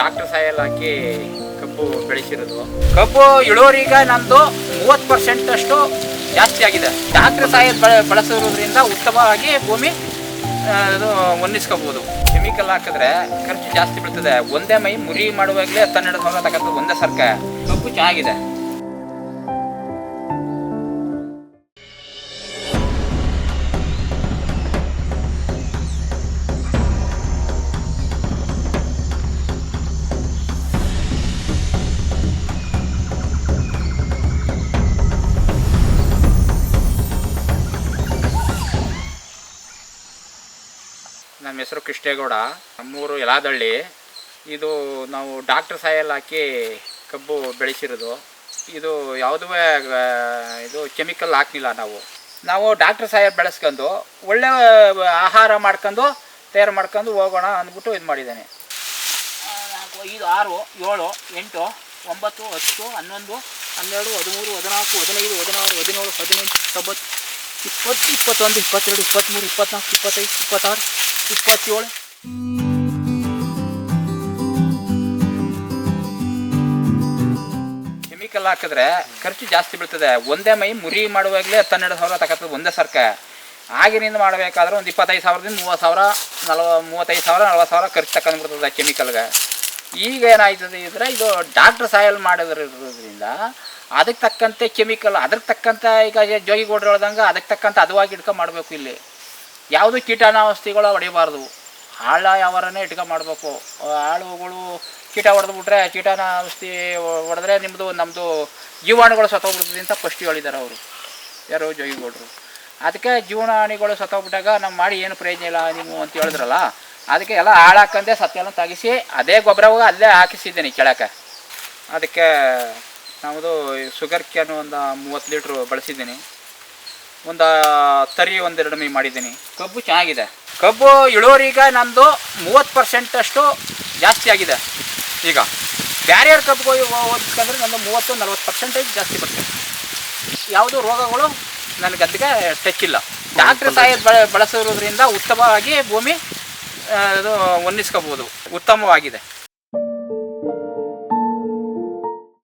Doctor ಸಾಯಲ್ ಹಾಕಿ ಕಬ್ಬು ಬೆಳೆಸಿರೋದು. ಕಬ್ಬು ಇಳುವರಿಗ ನಂದು ಮೂವತ್ತು ಪರ್ಸೆಂಟ್ ಅಷ್ಟು ಜಾಸ್ತಿ ಆಗಿದೆ. ಡಾಕ್ಟರ್ ಸಾಯಲ್ ಬಳ, ಬಳಸೋದ್ರಿಂದ ಉತ್ತಮವಾಗಿ ಭೂಮಿ ಹೊನ್ನಿಸ್ಕೋಬಹುದು ಕೆಮಿಕಲ್ ಹಾಕಿದ್ರೆ ಖರ್ಚು ಜಾಸ್ತಿ ಬೀಳ್ತದೆ. ಒಂದೇ ಮೈ ಮುರಿ ಮಾಡುವಾಗಲೇ ತನ್ನ ಸಾವಿರ ಒಂದೇ ಸರ್ಕ. ಕಬ್ಬು ಚೆನ್ನಾಗಿದೆ. ನಮ್ಮ ಹೆಸರು ಕೃಷ್ಣೇಗೌಡ, ನಮ್ಮೂರು ಯಲಾದಳ್ಳಿ. ಇದು ನಾವು ಡಾಕ್ಟರ್ ಸಾಯಲ್ ಹಾಕಿ ಕಬ್ಬು ಬೆಳೆಸಿರೋದು. ಇದು ಯಾವುದೂ ಇದು ಕೆಮಿಕಲ್ ಹಾಕ್ಲಿಲ್ಲ ನಾವು. ನಾವು ಡಾಕ್ಟರ್ ಸಾಯಲ್ ಬೆಳೆಸ್ಕೊಂಡು ಒಳ್ಳೆ ಆಹಾರ ಮಾಡ್ಕೊಂಡು, ತಯಾರು ಮಾಡ್ಕೊಂಡು ಹೋಗೋಣ ಅಂದ್ಬಿಟ್ಟು ಇದು ಮಾಡಿದ್ದೇನೆ. ಐದು, ಆರು, ಏಳು, ಎಂಟು, ಒಂಬತ್ತು, ಹತ್ತು, ಹನ್ನೊಂದು, ಹನ್ನೆರಡು, ಹದಿಮೂರು, ಹದಿನಾಲ್ಕು, ಹದಿನೈದು, ಹದಿನಾರು, ಹದಿನೇಳು, ಹದಿನೆಂಟು ಹತ್ತೊಂಬತ್ತು ಇಪ್ಪತ್ತು, ಇಪ್ಪತ್ತೊಂದು, ಇಪ್ಪತ್ತೆರಡು, ಇಪ್ಪತ್ತ್ಮೂರು, ಇಪ್ಪತ್ತ್ನಾಲ್ಕು, ಇಪ್ಪತ್ತೈದು, ಇಪ್ಪತ್ತಾರು ಇಪ್ಪತ್ತೇಳು. ಕೆಮಿಕಲ್ ಹಾಕಿದ್ರೆ ಖರ್ಚು ಜಾಸ್ತಿ ಬೀಳ್ತದೆ. ಒಂದೇ ಮೈ ಮುರಿ ಮಾಡುವಾಗಲೇ ಹತ್ತೆರಡು ಸಾವಿರ ತಗತ್ತದೆ ಒಂದೇ ಸರ್ಕ. ಆಗಿನಿಂದ ಮಾಡಬೇಕಾದ್ರೆ ಒಂದು ಇಪ್ಪತ್ತೈದು ಸಾವಿರದಿಂದ ಮೂವತ್ತು ಸಾವಿರ, ನಲ್ವ, ಮೂವತ್ತೈದು ಸಾವಿರ, ನಲ್ವತ್ತು ಸಾವಿರ ಖರ್ಚು ತಗೊಂಡ್ಬಿಡ್ತದೆ ಕೆಮಿಕಲ್ಗೆ. ಈಗ ಏನಾಯ್ತದೆ ಇದ್ರೆ ಇದು ಡಾಕ್ಟರ್ ಸಾಯಲ್ ಮಾಡೋದ್ರಿಂದ ಅದಕ್ಕೆ ತಕ್ಕಂತೆ ಕೆಮಿಕಲ್, ಅದಕ್ಕೆ ತಕ್ಕಂತೆ ಈಗ ಜೋಗಿಗೌಡ್ರು ಹೇಳ್ದಂಗೆ ಅದಕ್ಕೆ ತಕ್ಕಂತೆ ಅದವಾಗಿ ಇಟ್ಕೊಂಡು ಮಾಡಬೇಕು ಇಲ್ಲಿ. ಯಾವುದು ಕೀಟಾನಾವಸ್ಥೆಗಳು ಹೊಡಿಬಾರ್ದು. ಆಳ ಯಾವರನೇ ಇಟ್ಕೊ ಮಾಡಬೇಕು. ಆಳುಗಳು ಕೀಟ ಹೊಡೆದ್ಬಿಟ್ರೆ ಔಷಧಿ ಹೊಡೆದ್ರೆ ನಿಮ್ಮದು ನಮ್ಮದು ಜೀವಾಣುಗಳು ಸತ್ತೋಗ್ಬಿಡ್ತದೆ ಅಂತ ಫಸ್ಟ್ ಹೇಳಿದ್ದಾರೆ ಅವರು. ಯಾರು ಜೋಗಿಗೌಡರು. ಅದಕ್ಕೆ ಜೀವನಾಣಿಗಳು ಸತ್ತೋಗ್ಬಿಟ್ಟಾಗ ನಮ್ಮ ಮಾಡಿ ಏನು ಪ್ರಯೋಜನ ಇಲ್ಲ ನೀವು ಅಂತ ಹೇಳಿದ್ರಲ್ಲ, ಅದಕ್ಕೆ ಎಲ್ಲ ಹಾಳಾಕಂದೆ ಸತ್ತೆಲ್ಲ ತೆಗಿಸಿ, ಅದೇ ಗೊಬ್ಬರವಾಗ ಅಲ್ಲೇ ಹಾಕಿಸಿದ್ದೀನಿ ಕೆಳಕ್ಕೆ. ಅದಕ್ಕೆ ನಮ್ಮದು ಶುಗರ್ ಕ್ಯಾನು ಒಂದು ಮೂವತ್ತು ಲೀಟ್ರು ಬಳಸಿದ್ದೀನಿ. ಒಂದು ತರಿ ಒಂದೆರಡು ಮೀ ಮಾಡಿದ್ದೀನಿ. ಕಬ್ಬು ಚೆನ್ನಾಗಿದೆ. ಕಬ್ಬು ಇಳುವರಿಗ ನಂದು ಮೂವತ್ತು ಪರ್ಸೆಂಟ್ ಅಷ್ಟು ಜಾಸ್ತಿ ಆಗಿದೆ. ಈಗ ಬ್ಯಾರಿಯರ್ ಕಬ್ಬು ಹೋಗ್ಬೇಕಂದ್ರೆ ನಂದು ಮೂವತ್ತು ನಲ್ವತ್ತು ಪರ್ಸೆಂಟೇಜ್ ಜಾಸ್ತಿ ಬರ್ತದೆ. ಯಾವುದು ರೋಗಗಳು ನನ್ನ ಗದ್ದೆಗೆ ಟಚ್ ಇಲ್ಲ. ಡಾಕ್ಟರ್ ತಾಯಿ ಬಳ ಬಳಸೋದ್ರಿಂದ ಉತ್ತಮವಾಗಿ ಭೂಮಿ ಅದು ಹೊಂದಿಸ್ಕೋಬೋದು. ಉತ್ತಮವಾಗಿದೆ.